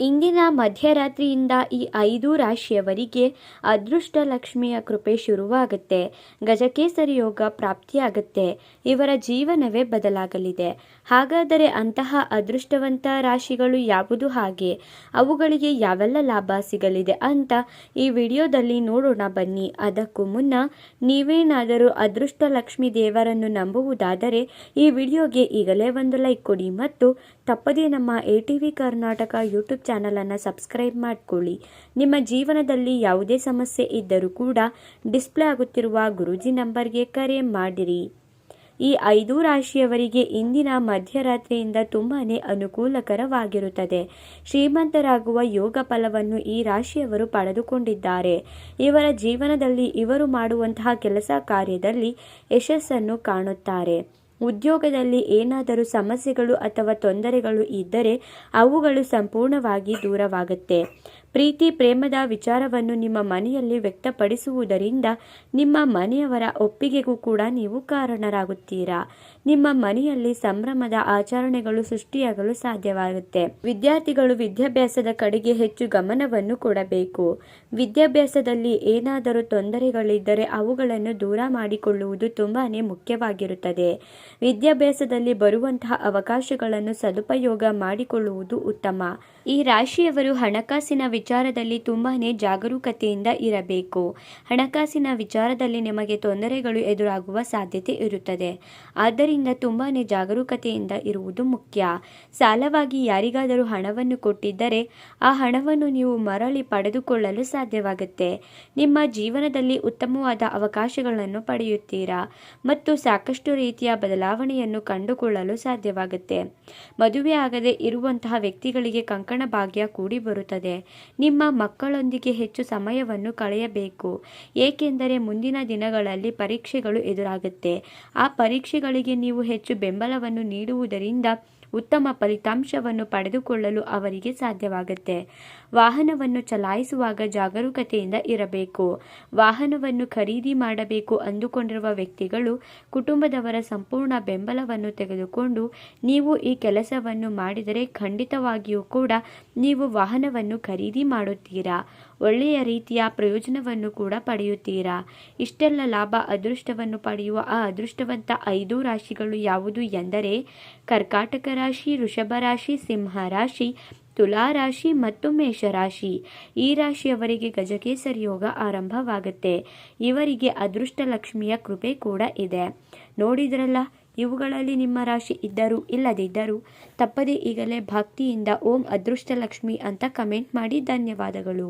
ಇಂದಿನ ಮಧ್ಯರಾತ್ರಿಯಿಂದ ಈ ಐದು ರಾಶಿಯವರಿಗೆ ಅದೃಷ್ಟ ಲಕ್ಷ್ಮಿಯ ಕೃಪೆ ಶುರುವಾಗುತ್ತೆ. ಗಜಕೇಸರಿ ಯೋಗ ಪ್ರಾಪ್ತಿಯಾಗುತ್ತೆ. ಇವರ ಜೀವನವೇ ಬದಲಾಗಲಿದೆ. ಹಾಗಾದರೆ ಅಂತಹ ಅದೃಷ್ಟವಂತ ರಾಶಿಗಳು ಯಾವುದು ಹಾಗೆ? ಅವುಗಳಿಗೆ ಯಾವೆಲ್ಲ ಲಾಭ ಸಿಗಲಿದೆ ಅಂತ ಈ ವಿಡಿಯೋದಲ್ಲಿ ನೋಡೋಣ ಬನ್ನಿ. ಅದಕ್ಕೂ ಮುನ್ನ ನೀವೇನಾದರೂ ಅದೃಷ್ಟ ಲಕ್ಷ್ಮಿ ದೇವರನ್ನು ನಂಬುವುದಾದರೆ ಈ ವಿಡಿಯೋಗೆ ಈಗಲೇ ಒಂದು ಲೈಕ್ ಕೊಡಿ ಮತ್ತು ತಪ್ಪದೇ ನಮ್ಮ A T V Karnataka YouTube ಚಾನಲನ್ನು ಸಬ್ಸ್ಕ್ರೈಬ್ ಮಾಡಿಕೊಳ್ಳಿ. ನಿಮ್ಮ ಜೀವನದಲ್ಲಿ ಯಾವುದೇ ಸಮಸ್ಯೆ ಇದ್ದರೂ ಕೂಡ ಡಿಸ್ಪ್ಲೇ ಆಗುತ್ತಿರುವ ಗುರೂಜಿ ನಂಬರ್ಗೆ ಕರೆ ಮಾಡಿರಿ. ಈ ಐದು ರಾಶಿಯವರಿಗೆ ಇಂದಿನ ಮಧ್ಯರಾತ್ರಿಯಿಂದ ತುಂಬಾ ಅನುಕೂಲಕರವಾಗಿರುತ್ತದೆ. ಶ್ರೀಮಂತರಾಗುವ ಯೋಗ ಫಲವನ್ನು ಈ ರಾಶಿಯವರು ಪಡೆದುಕೊಂಡಿದ್ದಾರೆ. ಇವರ ಜೀವನದಲ್ಲಿ ಇವರು ಮಾಡುವಂತಹ ಕೆಲಸ ಕಾರ್ಯದಲ್ಲಿ ಯಶಸ್ಸನ್ನು ಕಾಣುತ್ತಾರೆ. ಉದ್ಯೋಗದಲ್ಲಿ ಏನಾದರೂ ಸಮಸ್ಯೆಗಳು ಅಥವಾ ತೊಂದರೆಗಳು ಇದ್ದರೆ ಅವುಗಳು ಸಂಪೂರ್ಣವಾಗಿ ದೂರವಾಗುತ್ತೆ. ಪ್ರೀತಿ ಪ್ರೇಮದ ವಿಚಾರವನ್ನು ನಿಮ್ಮ ಮನೆಯಲ್ಲಿ ವ್ಯಕ್ತಪಡಿಸುವುದರಿಂದ ನಿಮ್ಮ ಮನೆಯವರ ಒಪ್ಪಿಗೆಗೂ ಕೂಡ ನೀವು ಕಾರಣರಾಗುತ್ತೀರಾ? ನಿಮ್ಮ ಮನೆಯಲ್ಲಿ ಸಂಭ್ರಮದ ಆಚರಣೆಗಳು ಸೃಷ್ಟಿಯಾಗಲು ಸಾಧ್ಯವಾಗುತ್ತೆ. ವಿದ್ಯಾರ್ಥಿಗಳು ವಿದ್ಯಾಭ್ಯಾಸದ ಕಡೆಗೆ ಹೆಚ್ಚು ಗಮನವನ್ನು ಕೊಡಬೇಕು. ವಿದ್ಯಾಭ್ಯಾಸದಲ್ಲಿ ಏನಾದರೂ ತೊಂದರೆಗಳಿದ್ದರೆ ಅವುಗಳನ್ನು ದೂರ ಮಾಡಿಕೊಳ್ಳುವುದು ತುಂಬಾನೇ ಮುಖ್ಯವಾಗಿರುತ್ತದೆ. ವಿದ್ಯಾಭ್ಯಾಸದಲ್ಲಿ ಬರುವಂತಹ ಅವಕಾಶಗಳನ್ನು ಸದುಪಯೋಗ ಮಾಡಿಕೊಳ್ಳುವುದು ಉತ್ತಮ. ಈ ರಾಶಿಯವರು ಹಣಕಾಸಿನ ವಿಚಾರದಲ್ಲಿ ತುಂಬಾ ಜಾಗರೂಕತೆಯಿಂದ ಇರಬೇಕು. ಹಣಕಾಸಿನ ವಿಚಾರದಲ್ಲಿ ನಿಮಗೆ ತೊಂದರೆಗಳು ಎದುರಾಗುವ ಸಾಧ್ಯತೆ ಇರುತ್ತದೆ. ಆದ್ದರಿಂದ ತುಂಬಾ ಜಾಗರೂಕತೆಯಿಂದ ಇರುವುದು ಮುಖ್ಯ. ಸಾಲವಾಗಿ ಯಾರಿಗಾದರೂ ಹಣವನ್ನು ಕೊಟ್ಟಿದ್ದರೆ ಆ ಹಣವನ್ನು ನೀವು ಮರಳಿ ಪಡೆದುಕೊಳ್ಳಲು ಸಾಧ್ಯವಾಗುತ್ತೆ. ನಿಮ್ಮ ಜೀವನದಲ್ಲಿ ಉತ್ತಮವಾದ ಅವಕಾಶಗಳನ್ನು ಪಡೆಯುತ್ತೀರಾ ಮತ್ತು ಸಾಕಷ್ಟು ರೀತಿಯ ಬದಲಾವಣೆಯನ್ನು ಕಂಡುಕೊಳ್ಳಲು ಸಾಧ್ಯವಾಗುತ್ತೆ. ಮದುವೆ ಆಗದೆ ಇರುವಂತಹ ವ್ಯಕ್ತಿಗಳಿಗೆ ಕಂಕಣ ಭಾಗ್ಯ ಕೂಡಿ ಬರುತ್ತದೆ. ನಿಮ್ಮ ಮಕ್ಕಳೊಂದಿಗೆ ಹೆಚ್ಚು ಸಮಯವನ್ನು ಕಳೆಯಬೇಕು. ಏಕೆಂದರೆ ಮುಂದಿನ ದಿನಗಳಲ್ಲಿ ಪರೀಕ್ಷೆಗಳು ಎದುರಾಗುತ್ತೆ. ಆ ಪರೀಕ್ಷೆಗಳಿಗೆ ನೀವು ಹೆಚ್ಚು ಬೆಂಬಲವನ್ನು ನೀಡುವುದರಿಂದ ಉತ್ತಮ ಫಲಿತಾಂಶವನ್ನು ಪಡೆದುಕೊಳ್ಳಲು ಅವರಿಗೆ ಸಾಧ್ಯವಾಗುತ್ತೆ. ವಾಹನವನ್ನು ಚಲಾಯಿಸುವಾಗ ಜಾಗರೂಕತೆಯಿಂದ ಇರಬೇಕು. ವಾಹನವನ್ನು ಖರೀದಿ ಮಾಡಬೇಕು ಅಂದುಕೊಂಡಿರುವ ವ್ಯಕ್ತಿಗಳು ಕುಟುಂಬದವರ ಸಂಪೂರ್ಣ ಬೆಂಬಲವನ್ನು ತೆಗೆದುಕೊಂಡು ನೀವು ಈ ಕೆಲಸವನ್ನು ಮಾಡಿದರೆ ಖಂಡಿತವಾಗಿಯೂ ಕೂಡ ನೀವು ವಾಹನವನ್ನು ಖರೀದಿ ಮಾಡುತ್ತೀರಾ? ಒಳ್ಳೆಯ ರೀತಿಯ ಪ್ರಯೋಜನವನ್ನು ಕೂಡ ಪಡೆಯುತ್ತೀರಾ? ಇಷ್ಟೆಲ್ಲ ಲಾಭ ಅದೃಷ್ಟವನ್ನು ಪಡೆಯುವ ಆ ಅದೃಷ್ಟವಂತ ಐದು ರಾಶಿಗಳು ಯಾವುದು ಎಂದರೆ ಕರ್ಕಾಟಕ ರಾಶಿ, ವೃಷಭ ರಾಶಿ, ಸಿಂಹ ರಾಶಿ, ತುಲಾ ರಾಶಿ ಮತ್ತು ಮೇಷರಾಶಿ ಈ ರಾಶಿಯವರಿಗೆ ಗಜಕೇಸರಿ ಯೋಗ ಆರಂಭವಾಗುತ್ತೆ. ಇವರಿಗೆ ಅದೃಷ್ಟ ಲಕ್ಷ್ಮಿಯ ಕೃಪೆ ಕೂಡ ಇದೆ. ನೋಡಿದ್ರಲ್ಲ ಇವುಗಳಲ್ಲಿ ನಿಮ್ಮ ರಾಶಿ ಇದ್ದರೂ ಇಲ್ಲದಿದ್ದರೂ ತಪ್ಪದೇ ಈಗಲೇ ಭಕ್ತಿಯಿಂದ ಓಂ ಅದೃಷ್ಟ ಲಕ್ಷ್ಮಿ ಅಂತ ಕಮೆಂಟ್ ಮಾಡಿ ಧನ್ಯವಾದಗಳು.